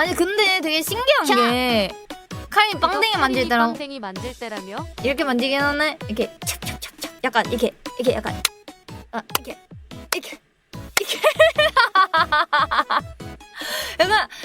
아니 근데 되게 신기한 자. 게 카린이 빵댕이 만질 때랑 빵댕이 만질 때라며? 이렇게 만지긴 하네. 이렇게 찹찹찹찹. 약간 이렇게 이렇게 약간 아 이렇게 이렇게 이렇게. 약간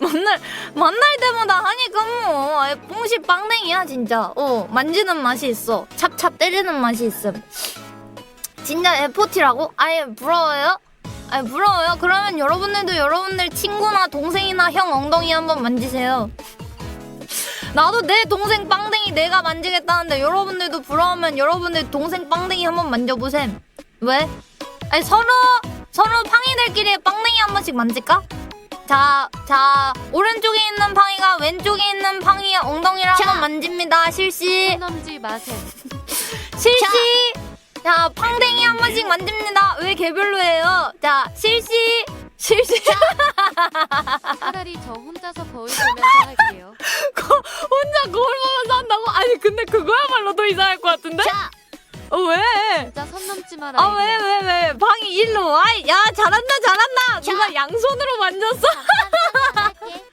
만날 만날 때마다 하니까 뭐 아예 뽕시 빵댕이야 진짜 어 만지는 맛이 있어 찹찹 때리는 맛이 있음 진짜 F4T라고? 아예 부러워요? 아 부러워요? 그러면 여러분들도 여러분들 친구나 동생이나 형 엉덩이 한번 만지세요 나도 내 동생 빵댕이 내가 만지겠다는데 여러분들도 부러우면 여러분들 동생 빵댕이 한번 만져보셈 왜? 아니 서로 서로 팡이들끼리 빵댕이 한 번씩 만질까? 자, 자 오른쪽에 있는 팡이가 왼쪽에 있는 팡이의 엉덩이를 자. 한번 만집니다 실시 손 넘지 마셈. 실시 자 팡댕이 한 번씩 만집니다 왜 개별로예요 자 실시 실시 차라리 저 혼자서 거울 보면서 할게요. 혼자 거울 보면서 한다고? 아니 근데 그거야말로 더 이상할 것 같은데? 자, 어 왜? 진짜 손 넘지 마라. 아 왜 왜 왜, 방이 일로 와? 야 잘한다 잘한다. 자. 누가 양손으로 만졌어?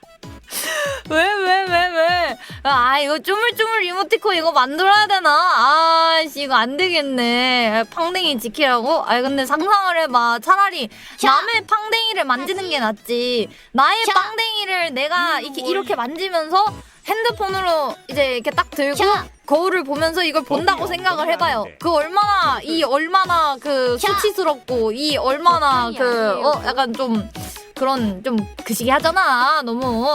왜왜 왜 왜? 아 이거 쪼물쪼물 이모티콘 이거 만들어야 되나? 아씨 이거 안 되겠네. 팡댕이 지키라고? 아 근데 상상을 해봐. 차라리 자. 남의 팡댕이를 만지는 게 낫지. 나의 자. 빵댕이를 내가 이렇게 이렇게 만지면서 핸드폰으로 이제 이렇게 딱 들고 자. 거울을 보면서 이걸 본다고 생각을 해봐요. 그 얼마나 이 얼마나 그 자. 수치스럽고 이 얼마나. 그 어 약간 좀 그런 좀 그시기 하잖아. 너무